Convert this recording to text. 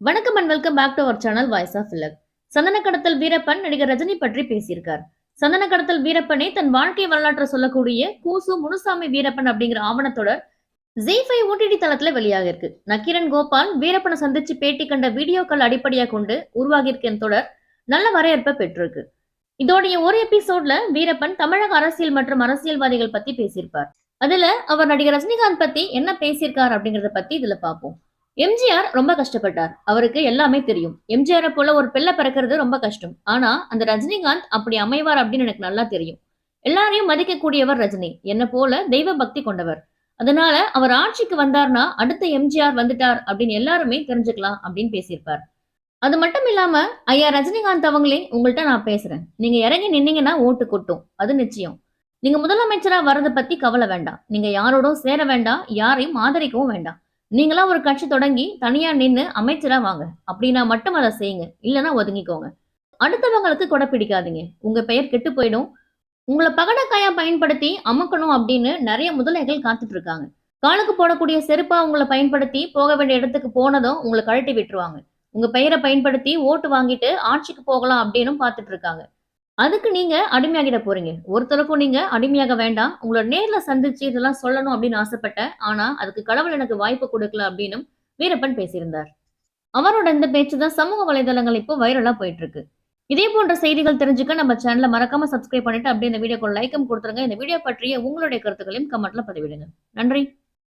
வணக்கம் and welcome back to our channel voice of இல்லக் சந்தன கடத்தல் வீரப்பன் நடிகர் ரஜினி பற்றி பேசியிருக்கார். சந்தன கடத்தல் வீரப்பனே தன் வாழ்க்கை வரலாற்றை சொல்லக்கூடிய கூசு முனுசாமி வீரப்பன் அப்படிங்கிற ஆவணத்தொடர் ஜி ஓடிடி தளத்துல வெளியாக இருக்கு நக்கீரன் கோபால் வீரப்பனை சந்திச்சு பேட்டி கண்ட வீடியோக்கள் அடிப்படையா கொண்டு உருவாகியிருக்க தொடர். நல்ல வரவேற்பை பெற்றிருக்கு. இதோடைய ஒரு எபிசோட்ல வீரப்பன் தமிழக அரசியல் மற்றும் அரசியல்வாதிகள் பத்தி பேசியிருப்பார். அதுல அவர் நடிகர் ரஜினிகாந்த் பத்தி என்ன பேசியிருக்கார் அப்படிங்கறத பத்தி இதுல பார்ப்போம். எம்ஜிஆர் ரொம்ப கஷ்டப்பட்டார். அவருக்கு எல்லாமே தெரியும். எம்ஜிஆரை போல ஒரு பிள்ளை பிறக்கிறது ரொம்ப கஷ்டம். ஆனா அந்த ரஜினிகாந்த் அப்படி அமைவார் அப்படின்னு எனக்கு நல்லா தெரியும். எல்லாரையும் மதிக்கக்கூடியவர் ரஜினி. என்ன போல தெய்வ பக்தி கொண்டவர். அதனால அவர் ஆட்சிக்கு வந்தார்னா அடுத்த எம்ஜிஆர் வந்துட்டார் அப்படின்னு எல்லாருமே தெரிஞ்சுக்கலாம் அப்படின்னு பேசியிருப்பார். அது மட்டும் இல்லாம ஐயா ரஜினிகாந்த் அவங்களே உங்கள்கிட்ட நான் பேசுறேன். நீங்க இறங்கி நின்னீங்கன்னா ஓட்டு கொட்டும். அது நிச்சயம். நீங்க முதலமைச்சரா வரதை பத்தி கவலை வேண்டாம். நீங்க யாரோடும் சேர வேண்டாம். யாரையும் ஆதரிக்கவும் வேண்டாம். நீங்களா ஒரு கட்சி தொடங்கி தனியா நின்னு அமைச்சரா வாங்க. அப்படின்னா மட்டும் அதை செய்யுங்க. இல்லைன்னா ஒதுங்கிக்கோங்க. அடுத்தவங்களுக்கு கொடை பிடிக்காதீங்க. உங்க பெயர் கெட்டு போயிடும். உங்களை பகடக்காயா பயன்படுத்தி அமுக்கணும் அப்படின்னு நிறைய முதலைகள் காத்துட்டு இருக்காங்க. காலுக்கு போடக்கூடிய செருப்பா உங்களை பயன்படுத்தி போக வேண்டிய இடத்துக்கு போனதும் உங்களை கழட்டி விட்டுருவாங்க. உங்க பெயரை பயன்படுத்தி ஓட்டு வாங்கிட்டு ஆட்சிக்கு போகலாம் அப்படின்னும் பார்த்துட்டு இருக்காங்க. அதுக்கு நீங்க அடிமையாகிட போறீங்க. ஒருத்தருக்கும் நீங்க அடிமையாக வேண்டாம். உங்களை நேர்ல சந்திச்சு இதெல்லாம் சொல்லணும் அப்படின்னு ஆசைப்பட்டேன். ஆனா அதுக்கு கடவுள் எனக்கு வாய்ப்பு கொடுக்கல அப்படின்னும் வீரப்பன் பேசியிருந்தார். அவரோட இந்த பேச்சு தான் சமூக வலைதளங்கள் இப்போ வைரலா போயிட்டு இருக்கு இதே போன்ற செய்திகள் தெரிஞ்சுக்க நம்ம சேனலை மறக்காம சப்ஸ்கிரைப் பண்ணிட்டு அப்படியே இந்த வீடியோக்கு லைக்கும் கொடுத்துருங்க. இந்த வீடியோ பற்றிய உங்களுடைய கருத்துக்களையும் கமெண்ட்ல பதிவிடுங்க. நன்றி.